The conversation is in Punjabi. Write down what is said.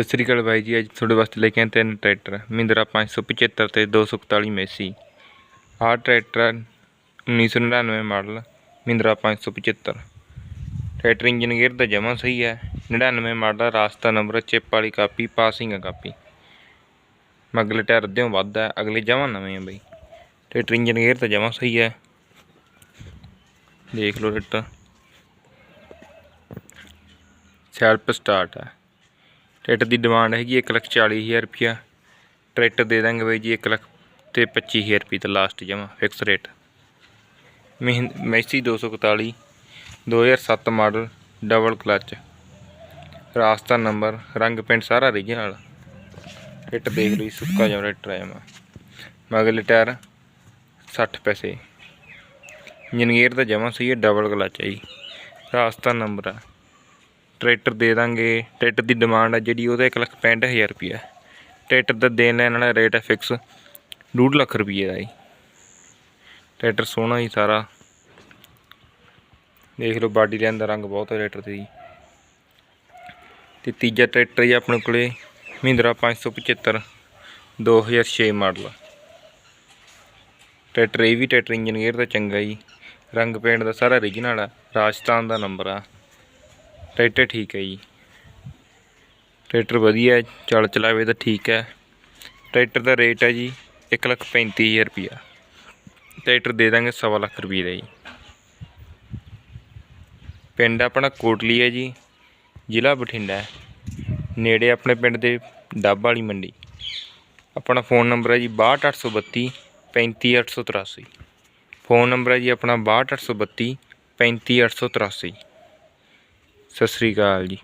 ਸਤਿ ਸ੍ਰੀ ਅਕਾਲ ਬਾਈ ਜੀ, ਅੱਜ ਤੁਹਾਡੇ ਵਾਸਤੇ ਲੈ ਕੇ ਆਏ ਤਿੰਨ ਟਰੈਕਟਰ, ਮਹਿੰਦਰਾ 575 ਤੇ 241 ਮੈਸੀ। ਆਹ tractor 1999 model, Mahindra 575 tractor engine gear ਦਾ ਜਮਾਂ ਸਹੀ ਹੈ 99 ਮਾਡਲ, ਰਾਸਤਾ ਨੰਬਰ, ਚਿੱਪ ਵਾਲੀ ਕਾਪੀ, ਪਾਸਿੰਗ ਹੈ ਕਾਪੀ ਮਗਲੇ ਟਾਇਰ ਅੱਧਿਓਂ ਵੱਧ ਹੈ, ਅਗਲੇ ਜਮਾਂ ਨਵੇਂ ਆ ਬਾਈ। ਟਰੈਕਟਰ ਇੰਜਨ ਗੇਅਰ ਤਾਂ ਜਮਾਂ ਸਹੀ ਹੈ। ਦੇਖ ਲਓ ਟਰੈਕਟਰ। ਸੈਲਫ ਸਟਾਰਟ ਹੈ। ਟਰੈਕਟਰ ਦੀ ਡਿਮਾਂਡ ਹੈਗੀ ਇੱਕ ਲੱਖ ਚਾਲੀ ਹਜ਼ਾਰ ਰੁਪਇਆ ਟਰੈਕਟਰ ਦੇ ਦਾਂਗੇ ਬਾਈ ਜੀ ਇੱਕ ਲੱਖ ਤੇ ਪੱਚੀ ਹਜ਼ਾਰ ਰੁਪਏ ਤੇ ਲਾਸਟ ਜਮਾ ਫਿਕਸ ਰੇਟ ਮਹਿੰ- ਮੈਸੀ 241 2007 ਮਾਡਲ ਡਬਲ ਕਲਚ ਰਾਸਤਾ ਨੰਬਰ ਰੰਗ ਪਿੰਡ ਸਾਰਾ ਰੀਜਨਲ ਟਰੈਕਟਰ ਦੇਖ ਲਈ ਸੁੱਕਾ ਜਿਹਾ ਟਰੈਕਟਰ ਆਇਆ ਮਾ ਮਗਲੇ ਟਾਇਰ 60 ਪੈਸੇ। ਇੰਜਨ ਗੇਅਰ ਦਾ ਜਮਾ ਸਹੀ ਹੈ ਡਬਲ ਕਲਚ ਹੈ ਜੀ। ਰਾਸਤਾ ਨੰਬਰ ਹੈ ਟਰੈਕਟਰ ਦੇ ਦਾਂਗੇ। ਟਰੈਕਟਰ ਦੀ ਡਿਮਾਂਡ ਆ ਜਿਹੜੀ, ਉਹਦਾ ਇੱਕ ਲੱਖ ਪੈਂਹਠ ਹਜ਼ਾਰ ਰੁਪਈਆ ਟਰੈਕਟਰ ਦਾ ਦੇਣ ਲੈਣ ਵਾਲਾ ਰੇਟ ਹੈ ਫਿਕਸ ਡੂਢ ਲੱਖ ਰੁਪਈਏ ਦਾ ਜੀ। ਟਰੈਕਟਰ ਸੋਹਣਾ ਹੀ ਸਾਰਾ। ਦੇਖ ਲਓ ਬਾਡੀ ਲੈਣ ਦਾ ਰੰਗ ਬਹੁਤ ਹੈ ਟਰੈਕਟਰ ਤੇ ਜੀ। ਤੇ ਤੀਜਾ ਟਰੈਕਟਰ ਜੀ ਆਪਣੇ ਕੋਲੇ, ਮਹਿੰਦਰਾ 575 2006 ਮਾਡਲ। ਟਰੈਕਟਰ ਇਹ ਵੀ ਟਰੈਕਟਰ ਇੰਜਨ ਗੇਅਰ ਦਾ ਚੰਗਾ ਜੀ। ਰੰਗ ਪੇਂਟ ਦਾ ਸਾਰਾ ਓਰੀਜਨਲ ਆ। ਰਾਜਸਥਾਨ ਦਾ ਨੰਬਰ ਆ। ਟਰੈਕਟਰ ਠੀਕ ਹੈ ਜੀ। ਟਰੈਕਟਰ ਵਧੀਆ ਚੱਲ ਚਲਾਵੇ ਤਾਂ ਠੀਕ ਹੈ। ਟਰੈਕਟਰ ਦਾ ਰੇਟ ਹੈ ਜੀ ਇੱਕ ਲੱਖ ਪੈਂਤੀ ਹਜ਼ਾਰ ਰੁਪਈਆ ਟਰੈਕਟਰ ਦੇ ਦਾਂਗੇ ਸਵਾ ਲੱਖ ਰੁਪਏ ਦਾ ਜੀ। ਪਿੰਡ ਆਪਣਾ ਕੋਟਲੀ ਹੈ ਜੀ, ਜ਼ਿਲ੍ਹਾ ਬਠਿੰਡਾ ਹੈ। ਨੇੜੇ ਆਪਣੇ ਪਿੰਡ ਦੇ ਡੱਬ ਵਾਲੀ ਮੰਡੀ। ਆਪਣਾ ਫੋਨ ਨੰਬਰ ਹੈ ਜੀ 62832 35883 ਫੋਨ ਨੰਬਰ ਹੈ ਜੀ ਆਪਣਾ 62832 35883 ਸਤਿ ਸ੍ਰੀ ਅਕਾਲ ਜੀ।